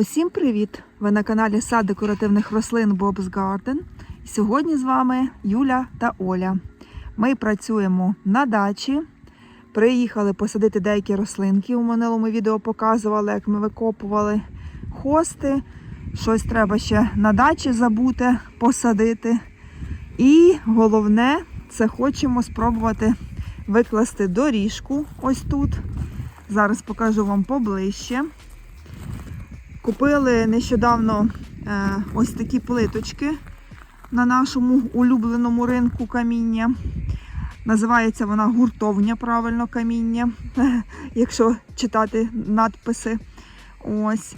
Усім привіт! Ви на каналі Сад декоративних рослин Bob's Garden. Сьогодні з вами Юля та Оля. Ми працюємо на дачі. Приїхали посадити деякі рослинки. У минулому відео показували, як ми викопували хости. Щось треба ще на дачі забути посадити. І головне, це хочемо спробувати викласти доріжку ось тут. Зараз покажу вам поближче. Купили нещодавно е, ось такі плиточки на нашому улюбленому ринку каміння. Називається вона гуртовня, правильно каміння, якщо читати надписи. Ось.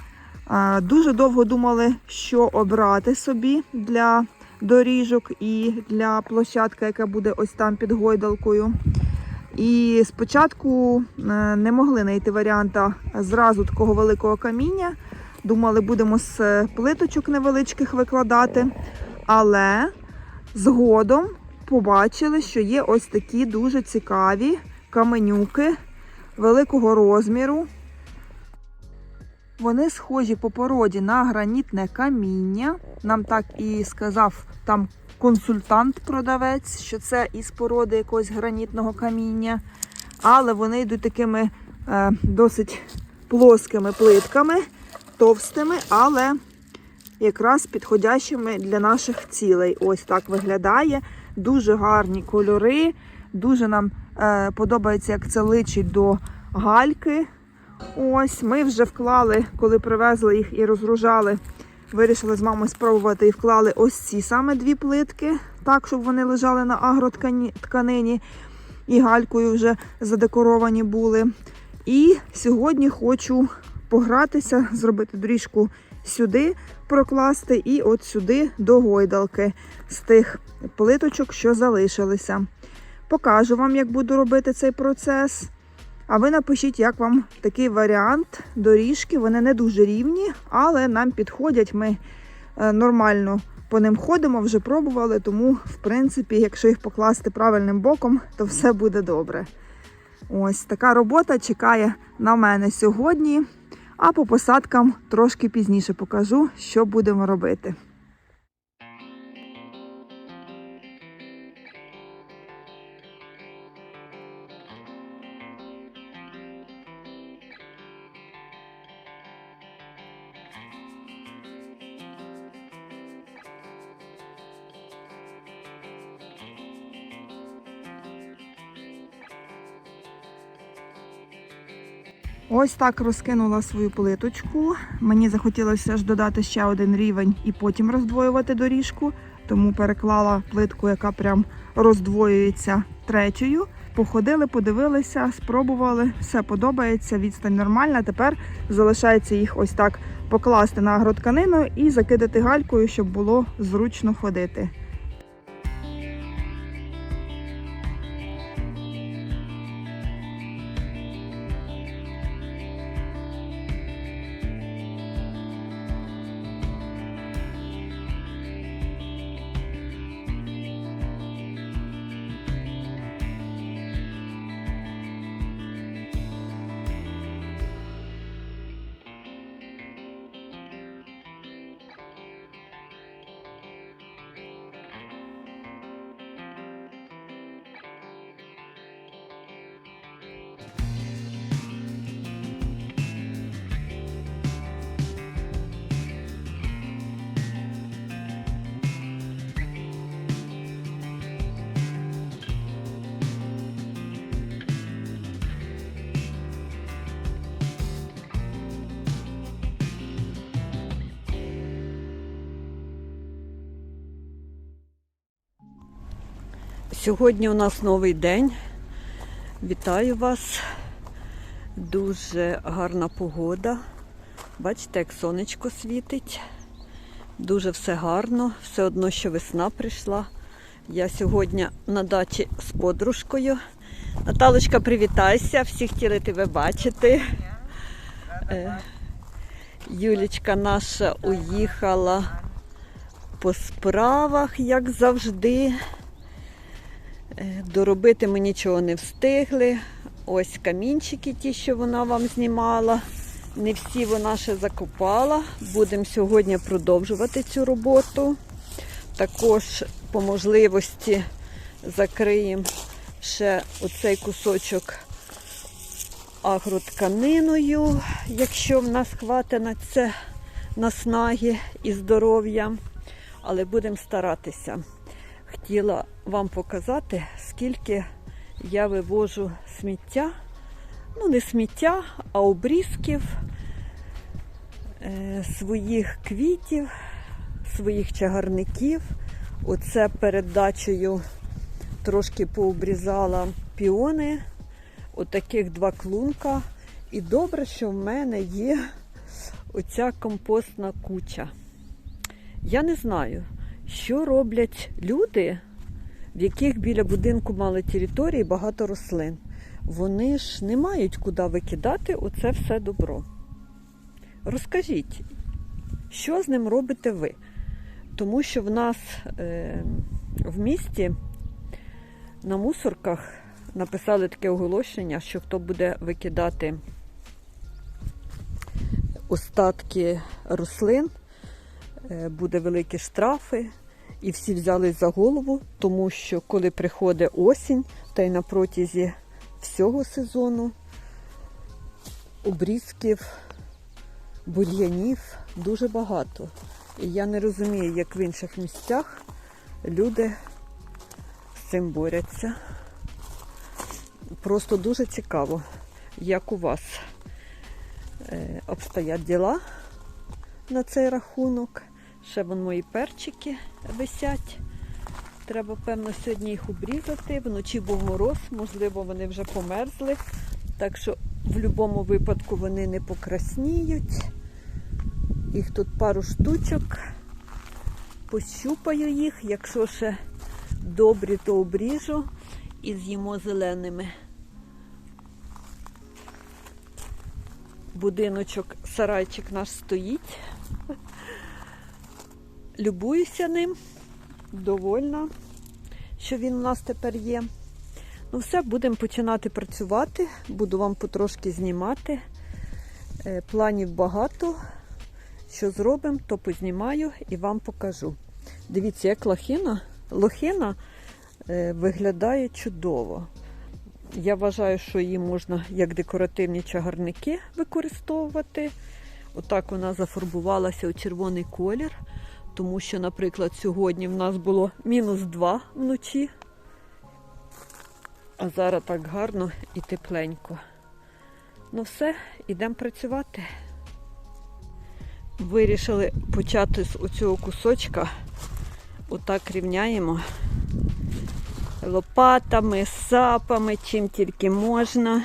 Е, дуже довго думали, що обрати собі для доріжок і для площадки, яка буде ось там під гойдалкою. І спочатку е, не могли знайти варіанта зразу такого великого каміння. Думали, будемо з е, плиточок невеличких викладати. Але згодом побачили, що є ось такі дуже цікаві каменюки великого розміру. Вони схожі по породі на гранітне каміння. Нам так і сказав там консультант-продавець, що це із породи якогось гранітного каміння. Але вони йдуть такими е, досить плоскими плитками, товстими, але якраз підходящими для наших цілей. Ось так виглядає. Дуже гарні кольори. Дуже нам е, подобається, як це личить до гальки. Ось ми вже вклали, коли привезли їх і розгружали. Вирішили з мамою спробувати і вклали ось ці саме дві плитки, так, щоб вони лежали на агротканині і галькою вже задекоровані були. І сьогодні хочу погратися, зробити доріжку сюди, прокласти і от сюди до гойдалки з тих плиточок, що залишилися. Покажу вам, як буду робити цей процес. А ви напишіть, як вам такий варіант доріжки. Вони не дуже рівні, але нам підходять. Ми е, нормально по ним ходимо, вже пробували, тому, в принципі, якщо їх покласти правильним боком, то все буде добре. Ось така робота чекає на мене сьогодні. А по посадкам трошки пізніше покажу, що будемо робити. Ось так розкинула свою плиточку. Мені захотілося ж додати ще один рівень і потім роздвоювати доріжку, тому переклала плитку, яка прям роздвоюється третьою. Походили, подивилися, спробували, все подобається, відстань нормальна. Тепер залишається їх ось так покласти на агротканину і закидати галькою, щоб було зручно ходити. Сьогодні у нас новий день. Вітаю вас. Дуже гарна погода. Бачите, як сонечко світить. Дуже все гарно, все одно, що весна прийшла. Я сьогодні на дачі з подружкою. Наталочка, привітайся, всі хотіли тебе бачити. Е, Юлічка наша уїхала по справах, як завжди. Е, Доробити ми нічого не встигли. Ось камінчики, ті, що вона вам знімала. Не всі вона ще закопала. Будемо сьогодні продовжувати цю роботу. Також по можливості закриємо ще оцей кусочок агротканиною, якщо в нас хватить це наснаги і здоров'я. Але будемо старатися. Хотіла вам показати, скільки я вивожу сміття. Ну, не сміття, а обрізків е, своїх квітів, своїх чагарників. Оце перед дачею трошки пообрізала піони. Отаких два клунка. І добре, що в мене є оця компостна куча. Я не знаю, що роблять люди, в яких біля будинку мали території багато рослин. Вони ж не мають куди викидати оце все добро. Розкажіть, що з ним робите ви? Тому що в нас е, в місті на мусорках написали таке оголошення, що хто буде викидати остатки рослин, буде великі штрафи. І всі взялись за голову, тому що коли приходить осінь, та й на протязі всього сезону обрізків, бур'янів дуже багато. І я не розумію, як в інших місцях люди з цим борються. Просто дуже цікаво, як у вас е, обстоять діла на цей рахунок. Ще вон мої перчики висять. Треба, певно, сьогодні їх обрізати. Вночі був мороз, можливо, вони вже померзли. Так що в будь-якому випадку вони не покрасніють. Їх тут пару штучок. Пощупаю їх. Якщо ще добрі, то обріжу і з'їмо зеленими. Будиночок, сарайчик наш стоїть. Любуюся ним, довольна, що він у нас тепер є. Ну, все, будемо починати працювати, буду вам потрошки знімати. Е, Планів багато. Що зробимо, то познімаю і вам покажу. Дивіться, як лохина. Лохина е, виглядає чудово. Я вважаю, що її можна як декоративні чагарники використовувати. Отак вона зафарбувалася у червоний колір. Тому що, наприклад, сьогодні в нас було мінус 2 вночі, а зараз так гарно і тепленько. Ну все, йдемо працювати. Вирішили почати з оцього кусочка. Отак рівняємо лопатами, сапами, чим тільки можна,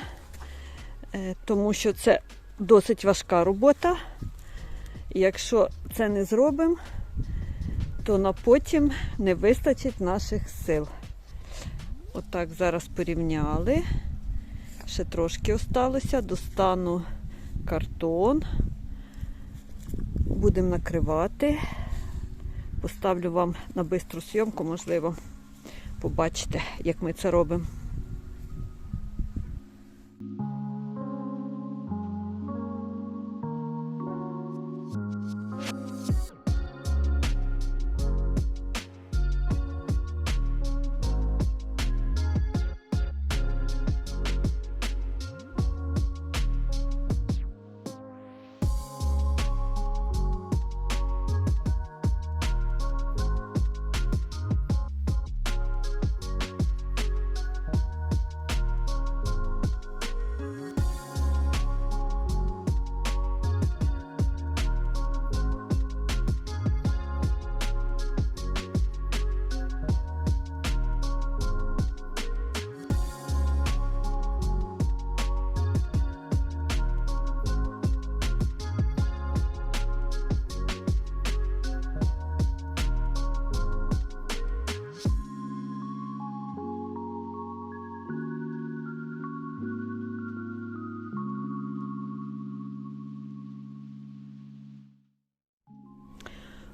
Е, тому що це досить важка робота. Якщо це не зробимо, то на потім не вистачить наших сил. Отак зараз порівняли. Ще трошки осталося. Достану картон. Будемо накривати. Поставлю вам на бистру зйомку, можливо, побачите, як ми це робимо.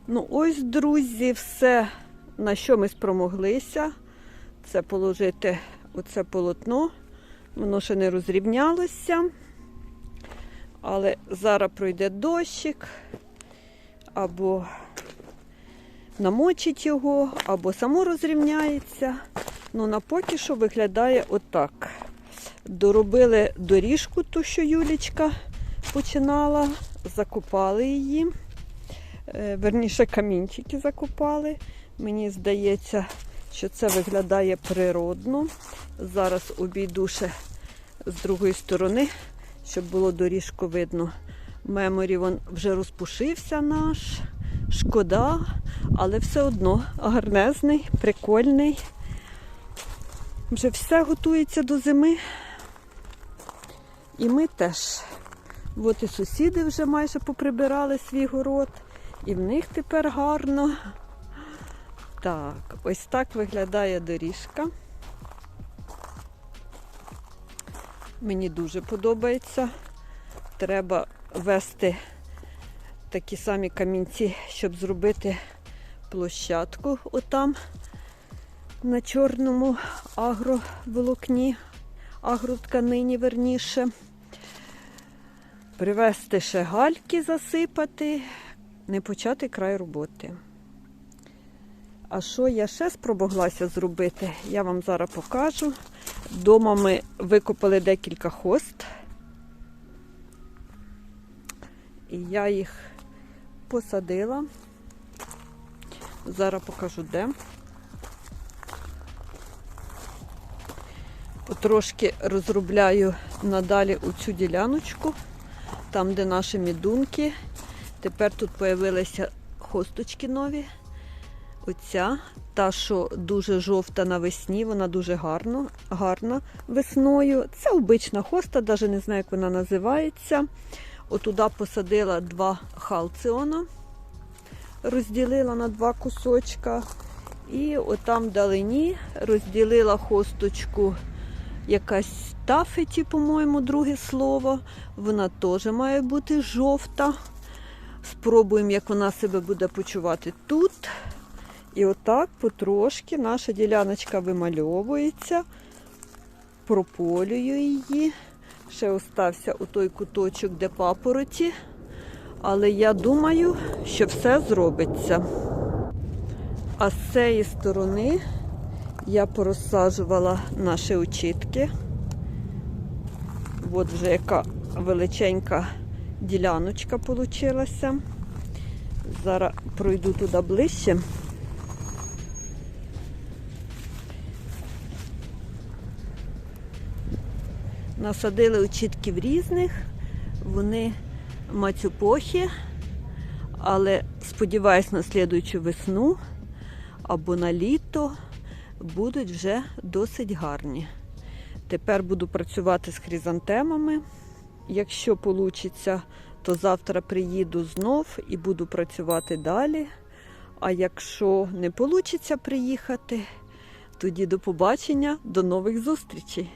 Ну, ось, друзі, все, на що ми спромоглися. Це положити оце полотно. Воно ще не розрівнялося. Але зараз пройде дощик, або намочить його, або само розрівняється. Ну, на поки що виглядає отак. Доробили доріжку, ту, що Юлічка починала, закопали її. Е, Верніше, камінчики закопали. Мені здається, що це виглядає природно. Зараз обійду ще з другої сторони, щоб було доріжку видно. Меморі він вже розпушився наш. Шкода, але все одно гарнезний, прикольний. Вже все готується до зими. І ми теж. От і сусіди вже майже поприбирали свій город, і в них тепер гарно. Так, ось так виглядає доріжка. Мені дуже подобається. Треба вести такі самі камінці, щоб зробити площадку отам на чорному агроволокні, агротканині верніше. Привезти ще гальки засипати, не почати край роботи. А що я ще спромоглася зробити, я вам зараз покажу. Дома ми викопали декілька хост. І я їх посадила. Зараз покажу де. Потрошки розробляю надалі оцю діляночку, там, де наші мідунки. Тепер тут з'явилися хосточки нові. Оця, та, що дуже жовта навесні, вона дуже гарно, гарна весною. Це обична хоста, навіть не знаю, як вона називається. Отуда посадила два халціона, розділила на два кусочка. І отам вдалині розділила хосточку якась тафеті, по-моєму, друге слово. Вона теж має бути жовта. Спробуємо, як вона себе буде почувати тут. І отак потрошки наша діляночка вимальовується, прополюю її. Ще остався у той куточок, де папороті. Але я думаю, що все зробиться. А з цієї сторони я порозсаджувала наші очітки. От вже яка величенька діляночка вийшла. Зараз пройду туди ближче. Насадили очітків різних, вони мацюпохи, але сподіваюсь, на слідуючу весну або на літо будуть вже досить гарні. Тепер буду працювати з хризантемами. Якщо вийде, то завтра приїду знов і буду працювати далі. А якщо не вийде приїхати, тоді до побачення, до нових зустрічей!